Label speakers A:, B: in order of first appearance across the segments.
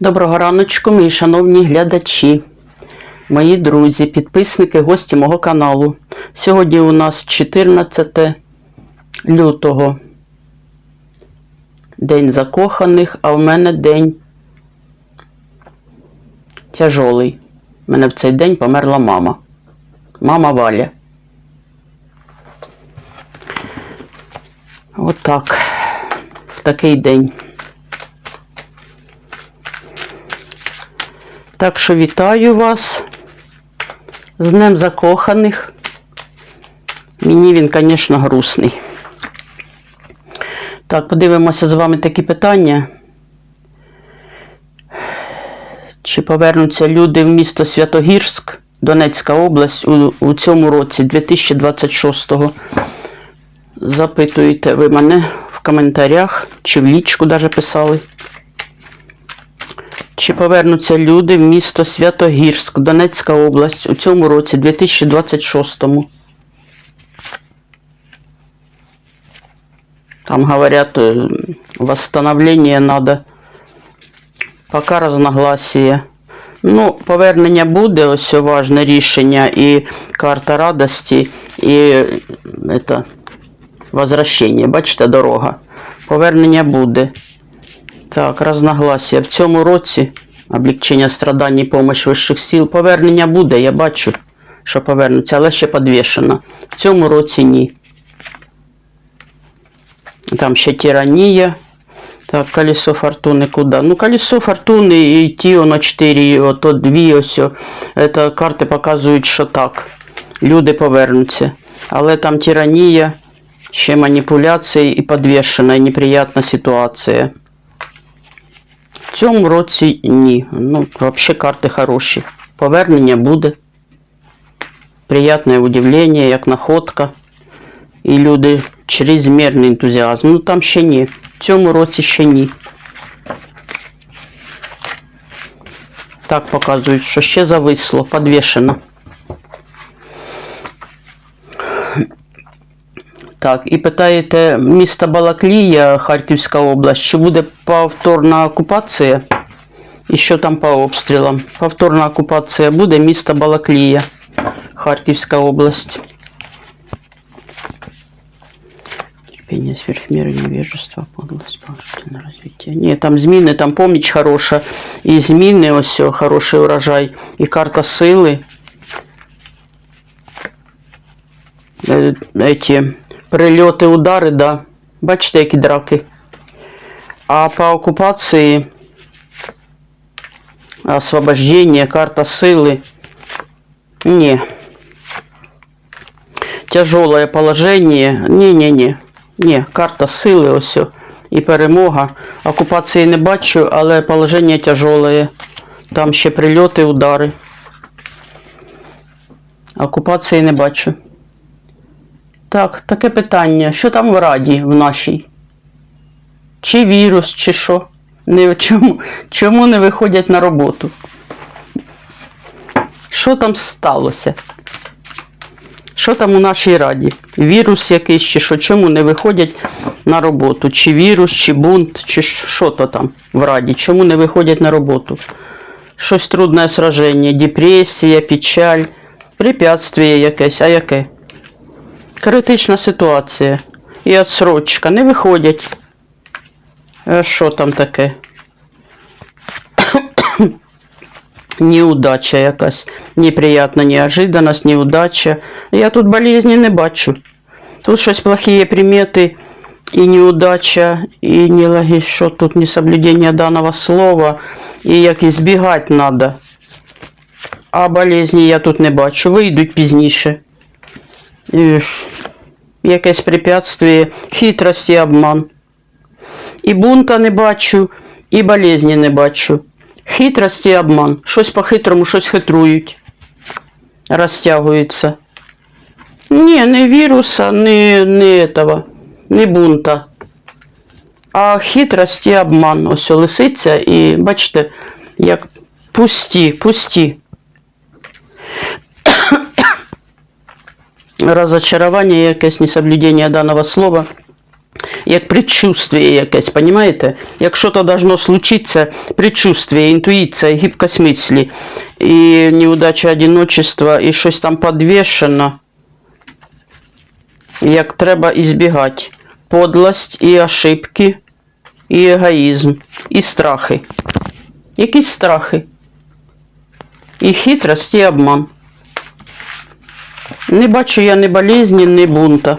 A: Доброго раночку, мої шановні глядачі, мої друзі, підписники, гості мого каналу. Сьогодні у нас 14 лютого. День закоханих, а в мене день тяжолий. У мене в цей день померла мама. Мама Валя. Отак. В такий день. Так що вітаю вас з Днем Закоханих. Мені він, звісно, грустний. Так, подивимося з вами такі питання. Чи повернуться люди в місто Святогірськ, Донецька область у, у цьому році, 2026-го? Запитуєте ви мене в коментарях чи в лічку даже писали. Чи повернуться люди в місто Святогірськ, Донецька область у цьому році, 2026-му? Там говорят, э, восстановление надо. Пока разногласія. Ну, повернення буде, ось важне рішення, і карта радості, і е, это, возвращення. Бачите, дорога. Повернення буде. Так, разногласія. В цьому році облегчення страдань і помощь вищих сил. Повернення буде, я бачу, що повернуться, але ще підвішено. В цьому році ні. Там ще тиранія. Так, колесо фортуни куди? Ну, колесо фортуни і ті на 4, ото 2 ось. Це карти показують, що так. Люди повернуться. Але там тиранія, ще маніпуляції і підвішена, і неприятна ситуація. Цьому році ні. Ну, взагалі карти хороші. Повернення буде. Приятне удивлення, як находка. І люди чрезмірний ентузіазм. Ну там ще ні. В цьому році ще ні. Так показують, що ще зависло, підвішено. Так, і питаєте, місто Балаклія, Харківська область, чи буде повторна окупація? І що там по обстрілам? Повторна окупація буде місто Балаклія, Харківська область. Терпение сверхмеры, невежество, подлость, положительное развитие. Ні, там зміни, там поміч хороша. І зміни, ось о, хороший урожай. І карта сили. Е, Эти прильоти, удари, да. Бачите, які драки. А по окупації освобождение, карта сили. Ні. Тяжелое положение. Ні-ні-ні. Ні, карта сили ось. І перемога. Окупації не бачу, але положення тяжеле. Там ще прильоти, удари. Окупації не бачу. Так, таке питання. Що там в Раді в нашій? Чи вірус, чи що? Не, чому, чому не виходять на роботу? Що там сталося? Що там у нашій раді? Вірус якийсь чи що? Чому не виходять на роботу? Чи вірус, чи бунт, чи що то там в раді? Чому не виходять на роботу? Щось трудне сраження, депресія, печаль, препятствие якесь, а яке? Критична ситуація. І отсрочка. Не виходять. А що там таке? Неудача якась. Неприятна неожиданность, неудача. Я тут болезни не бачу. Тут щось плохие примети, і неудача, і не що тут несоблюдение даного слова, і як і збігати надо. А болезні я тут не бачу. Вийдуть пізніше. Якесь препятствие, хитрость і обман. І бунта не бачу, і болезні не бачу. Хитрость і обман. Щось по-хитрому, щось хитрують. Розтягується. Ні, не віруса, не, не этого, не бунта. А хитрость і обман. Ось лисиця і бачите, як пусті, пусті. Разочарование якесь несоблюдение данного слова. як предчувствие якесь, понимаєте? Як що-то должно случиться, предчувствие, інтуїція, гибкость мислі, і неудача одиночества, і щось там подвішено, як треба ізбігати. Подлость і ошибки, і егоїзм, і страхи. Якісь страхи. І хитрость, і обман. Не бачу я ні болезні, ні бунта.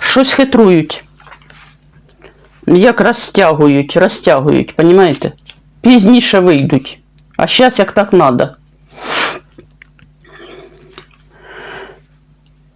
A: Щось хитрують. Як розтягують, розтягують, понімаєте? Пізніше вийдуть. А зараз як так надо.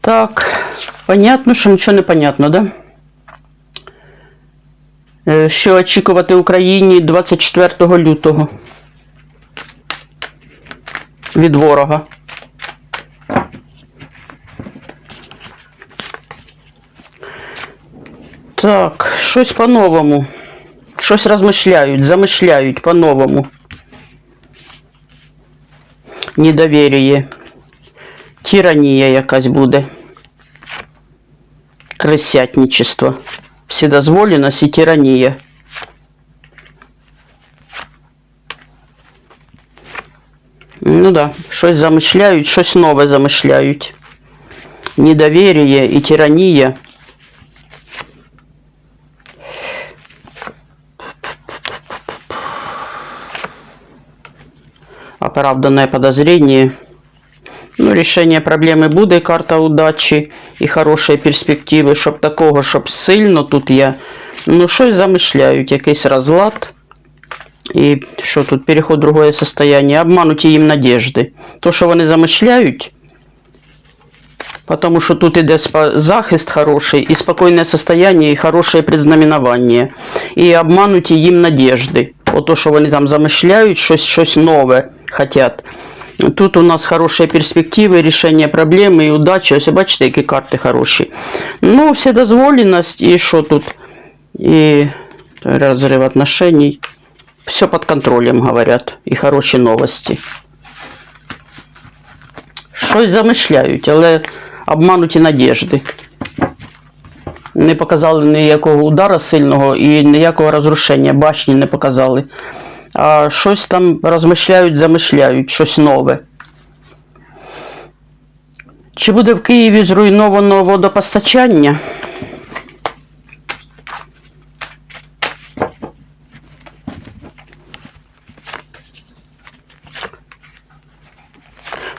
A: Так, понятно, що нічого не понятно, да? Е, Що очікувати Україні 24 лютого від ворога? Так, щось по-новому. Щось розмишляють, замишляють по-новому. Недовір'я. Тиранія якась буде. Крисятничество. Вседозволеність і тиранія. Ну да, щось замишляють, щось нове замишляють. Недовір'я і тиранія. Оправданное подозрение. Ну, рішення проблеми буде, карта удачі і хорошої перспективи, щоб такого, щоб сильно тут я. Ну, щось замишляють, якийсь розлад. І що тут, переход в другое состояние, обмануті їм надежди. То, що вони замишляють, потому що тут іде спа- захист хороший, і спокійне состояние, і хороше предзнаменування. І обмануті їм надежди. Ото, що вони там замишляють, щось, щось нове хотять. Тут у нас хороші перспективи, рішення проблеми і удачі. Ось бачите, які карти хороші. Ну, вседозволеність і що тут? І розрив отношений. Все під контролем, говорять. І хороші новості. Щось замишляють, але обмануті надежди. Не показали ніякого удара сильного і ніякого розрушення. Башні не показали. А щось там розмишляють, замишляють, щось нове. Чи буде в Києві зруйновано водопостачання?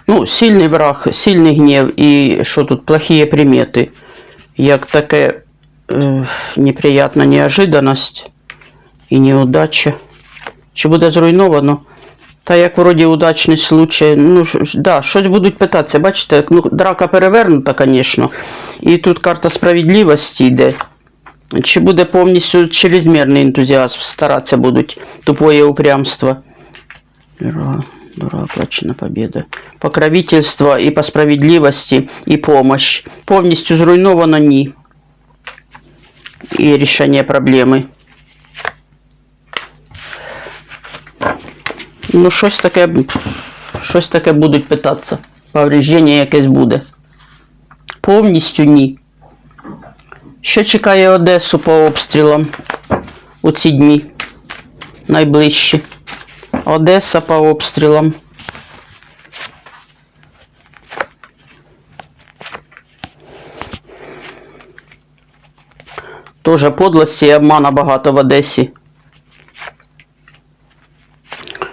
A: Ну, сильний враг, сильний гнів і що тут плохі примети, як таке е, неприятна неожиданність і неудача. Чи буде зруйновано? Та як вроді удачний случай, ну да, щось будуть питатися. Бачите, ну, драка перевернута, звісно. І тут карта справедливості йде. Чи буде повністю чрезмірний ентузіазм, старатися будуть тупое упрямство. Дура, оплачена победа. Покровительство і по справедливості, і помощь. Повністю зруйновано ні. І рішення проблеми. Ну, щось таке, щось таке будуть питатися. Повреждення якесь буде. Повністю ні. Що чекає Одесу по обстрілам у ці дні? Найближчі. Одеса по обстрілам. Тоже подлості і обмана багато в Одесі.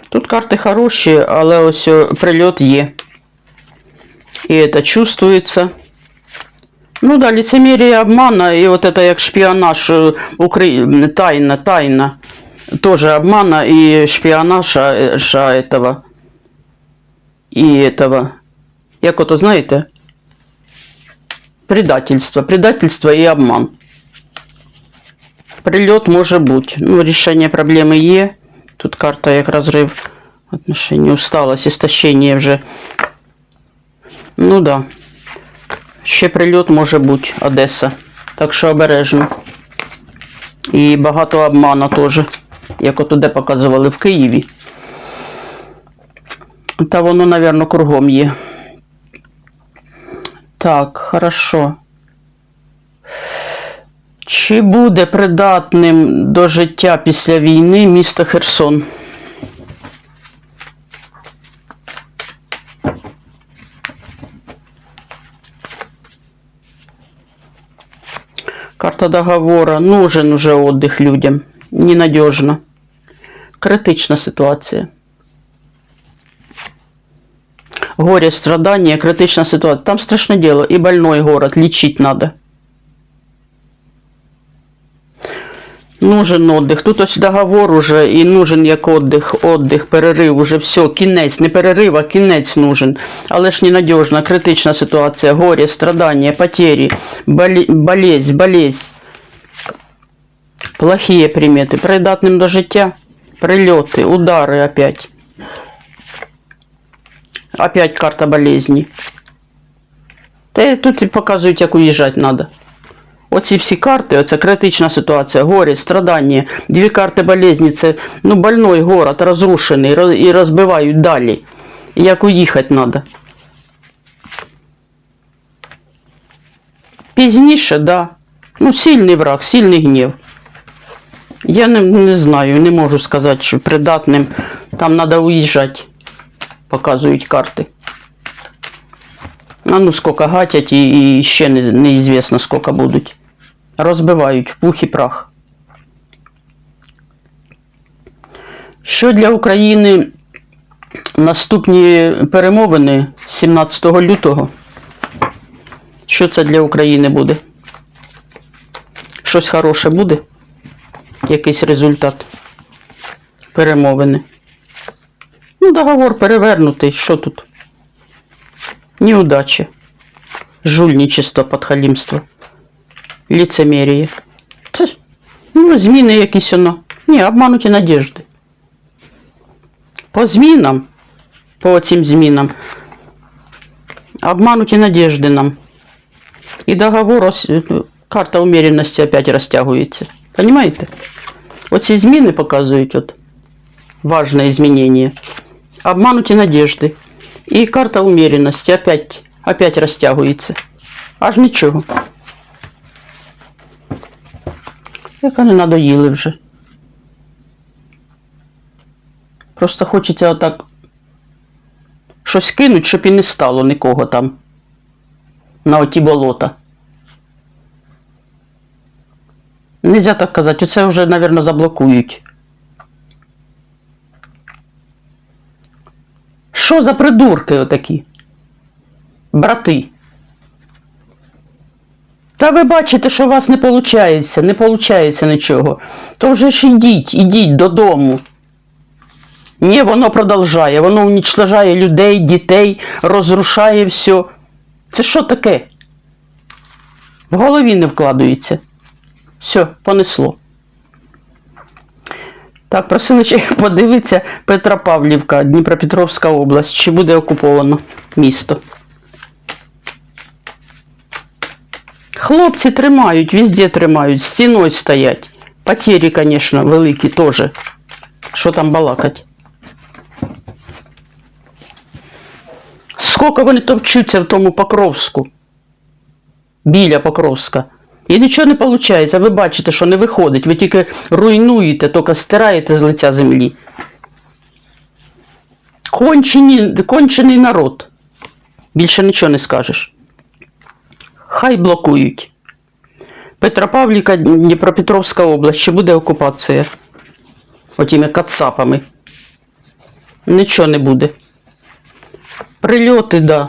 A: Тут карти хороші, але ось о, прильот є. І це чувствується. Ну да, лицемерие обмана, и вот это як шпионаж, э, укры... тайна, тайна. Тоже обмана и шпионажа э, ша этого. И этого. Як ото, знаєте? Предательство. Предательство і обман. Прильот може бути. Ну, рішення проблеми є. Тут карта як розрив отношений, усталость, істощення вже. Ну да. Ще прильот може бути Одеса. Так що обережно. І багато обману теж, як от туди показували в Києві. Та воно, мабуть, кругом є. Так, хорошо. Чи буде придатним до життя після війни місто Херсон? Карта договора. Нужен уже отдых людям. Ненадежно. Критична ситуація. Горе, страдания, критична ситуація. Там страшне діло. І больной город. Лечить надо. Нужен отдых. Тут ось договор уже і нужен як отдых, отдых, перерив, уже все, кінець, не перерив, а кінець нужен. Але ж ненадежна, критична ситуація, горе, страдания, потери, боле- болезнь, болезнь. Плохие приметы. Придатним до життя. Прильоти, удари опять. Опять карта болезни. Та тут і показують, як уїжджати треба. Оці всі карти, оце критична ситуація, горе, страдання, дві карти болезні, це ну, больной город, розрушений, роз- і розбивають далі. Як уїхати треба. Пізніше, да. Ну, сильний враг, сильний гнів. Я не, не знаю, не можу сказати, що придатним. Там треба уїжджати, показують карти. А ну сколько гатять і, і ще не, неізвісно сколько будуть. Розбивають в пух і прах. Що для України наступні перемовини 17 лютого? Що це для України буде? Щось хороше буде? Якийсь результат перемовини. Ну, договор перевернутий. Що тут? Неудачи. Жульничество, подхалімство. Лицемерие. Це, ну, зміни якісь воно. Ні, обмануті надіжди. По змінам, по цим змінам, обмануті надіжди нам. І договор, е, карта умеренності опять розтягується. Понимаете? Оці зміни показують от важне змінення. Обмануті надіжди. І карта умеренності опять, опять розтягується. Аж нічого. Як вони надоїли вже. Просто хочеться отак щось кинуть, щоб і не стало нікого там. На оті болота. Нельзя так казати, оце вже, мабуть, заблокують. Що за придурки отакі? Брати. Та ви бачите, що у вас не виходить, не виходить нічого. То вже ж ідіть, ідіть додому. Ні, воно продовжує, воно уничтожає людей, дітей, розрушає все. Це що таке? В голові не вкладується. Все, понесло. Так, просили ще подивитися Петропавлівка, Дніпропетровська область, чи буде окуповано місто. Хлопці тримають, везде тримають, стіною стоять. Потери, звісно, великі теж. Що там балакать? Скільки вони товчуться в тому Покровську? Біля Покровська. І нічого не виходить. Ви бачите, що не виходить. Ви тільки руйнуєте, тільки стираєте з лиця землі. Кончені, кончений народ. Більше нічого не скажеш. Хай блокують. Петропавліка, Дніпропетровська область, ще буде окупація. Отіми кацапами. Нічого не буде. Прильоти, да.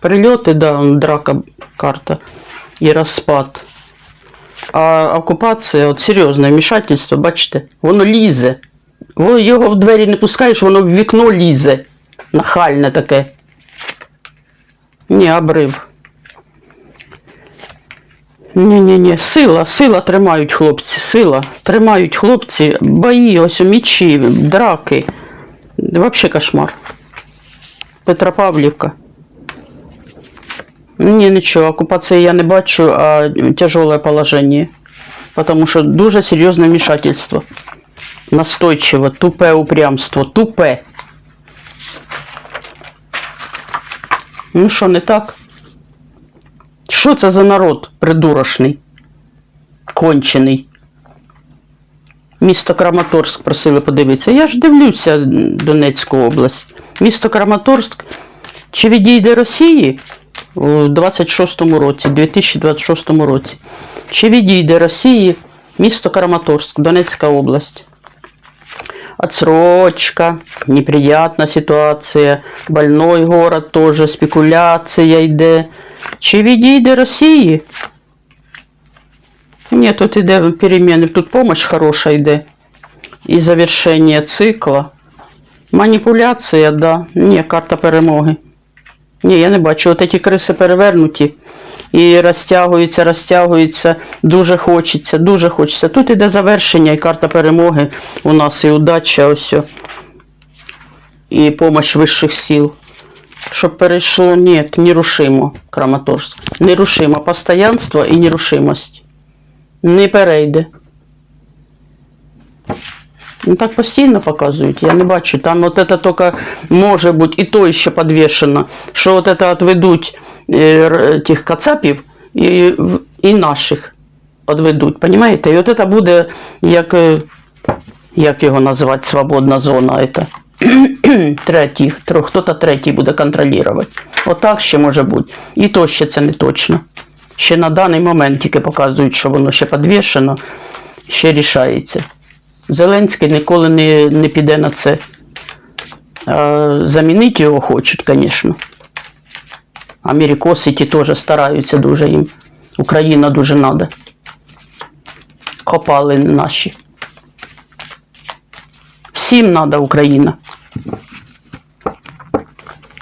A: Прильоти, да, драка карта. І розпад. А окупація, от серйозне вмішательство, бачите, воно лізе. Його в двері не пускаєш, воно в вікно лізе. Нахальне таке. Ні, обрив. Ні-ні-ні, сила, сила тримають хлопці, сила. Тримають хлопці, бої, ось мічі, драки. Вообще кошмар. Петропавлівка. Ні, нічого, окупації я не бачу, а тяжелое положення. Потому що дуже серйозне вмішательство. Настойчиво, тупе упрямство, тупе. Ну що, не так? Що це за народ придурошний? кончений. Місто Краматорськ просили подивитися. Я ж дивлюся Донецьку область. Місто Краматорськ чи відійде Росії у 26-му році, 2026 році, чи відійде Росії місто Краматорськ, Донецька область. Отсрочка, неприятна ситуація, больной город теж, спекуляція йде. Чи відійде Росії? Ні, тут іде переміни, тут помощь хороша йде. І завершення цикла. Маніпуляція, да. Ні, карта перемоги. Ні, я не бачу. От ці криси перевернуті і розтягуються, розтягуються. Дуже хочеться, дуже хочеться. Тут іде завершення і карта перемоги у нас, і удача ось. І помощь вищих сил. Щоб перейшло, ні, нерушимо Краматорськ. Нерушимо постоянство і нерушимость. Не перейде. Ну так постійно показують, я не бачу. Там от это тільки може бути і то ще підвішено, що от это отведуть е, р- тих кацапів і, в- і наших відведуть, понімаєте? І от це буде як, е, як його називати, свободна зона. Это. третій, тро- хто-то третій буде контролювати. Отак ще може бути. І то ще це не точно. Ще на даний момент тільки показують, що воно ще підвішено, ще рішається. Зеленський ніколи не, не піде на це. А, замінити його хочуть, звісно. Америкоси ті теж стараються дуже їм. Україна дуже треба. Копали наші. Всім треба Україна.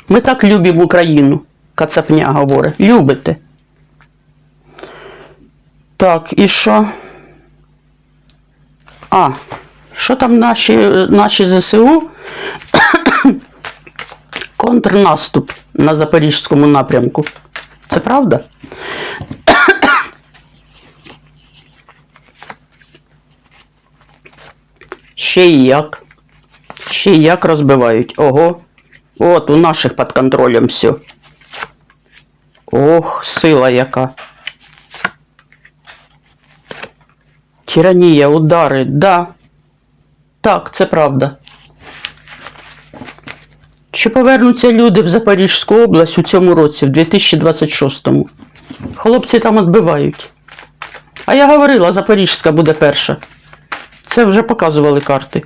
A: Ми так любимо Україну, Кацапня говорить. Любите. Так, і що? А, що там наші, наші ЗСУ? Контрнаступ на Запорізькому напрямку. Це правда? Ще й як. Ще й як розбивають. Ого. От у наших під контролем все. Ох, сила яка. Тиранія, удари, да. Так, це правда. Чи повернуться люди в Запорізьку область у цьому році, в 2026-му? Хлопці там відбивають. А я говорила, Запорізька буде перша. Це вже показували карти.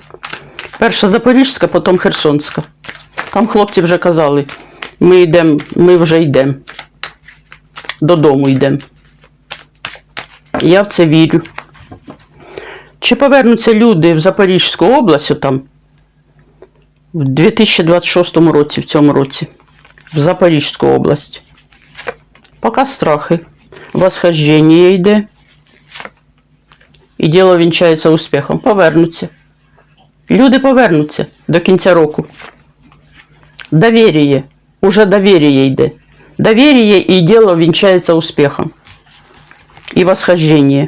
A: Перша Запорізька, потім Херсонська. Там хлопці вже казали, ми йдемо, ми вже йдемо. Додому йдемо. Я в це вірю. Чи повернуться люди в Запорізьку область там в 2026 році, в цьому році, в Запорізьку область? Поки страхи. Восхождення йде. І діло вінчається успіхом. Повернуться. Люди повернуться до кінця року. Довір'я. Уже довір'я йде. Довір'я і діло вінчається успіхом. І восхождення.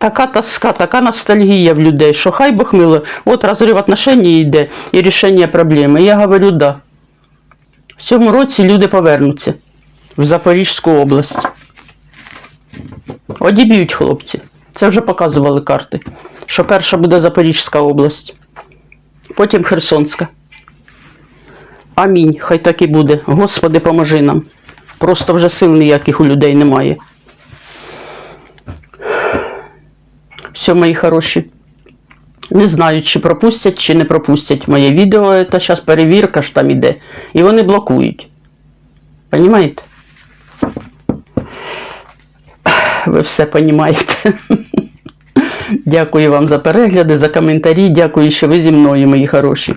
A: Така тоска, така ностальгія в людей, що хай Бог мило, от розрив отношень йде і рішення проблеми. Я говорю, да. В цьому році люди повернуться в Запорізьку область. Одіб'ють хлопці. Це вже показували карти. Що перша буде Запорізька область, потім Херсонська. Амінь. Хай так і буде. Господи, поможи нам. Просто вже сил ніяких у людей немає. Все, мої хороші. Не знаю, чи пропустять, чи не пропустять моє відео. Це зараз перевірка ж там іде. І вони блокують. Понімаєте? Ви все понімаєте. Дякую вам за перегляди, за коментарі. Дякую, що ви зі мною, мої хороші.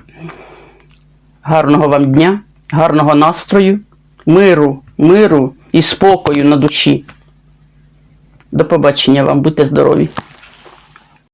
A: Гарного вам дня, гарного настрою, миру, миру і спокою на душі. До побачення вам, будьте здорові!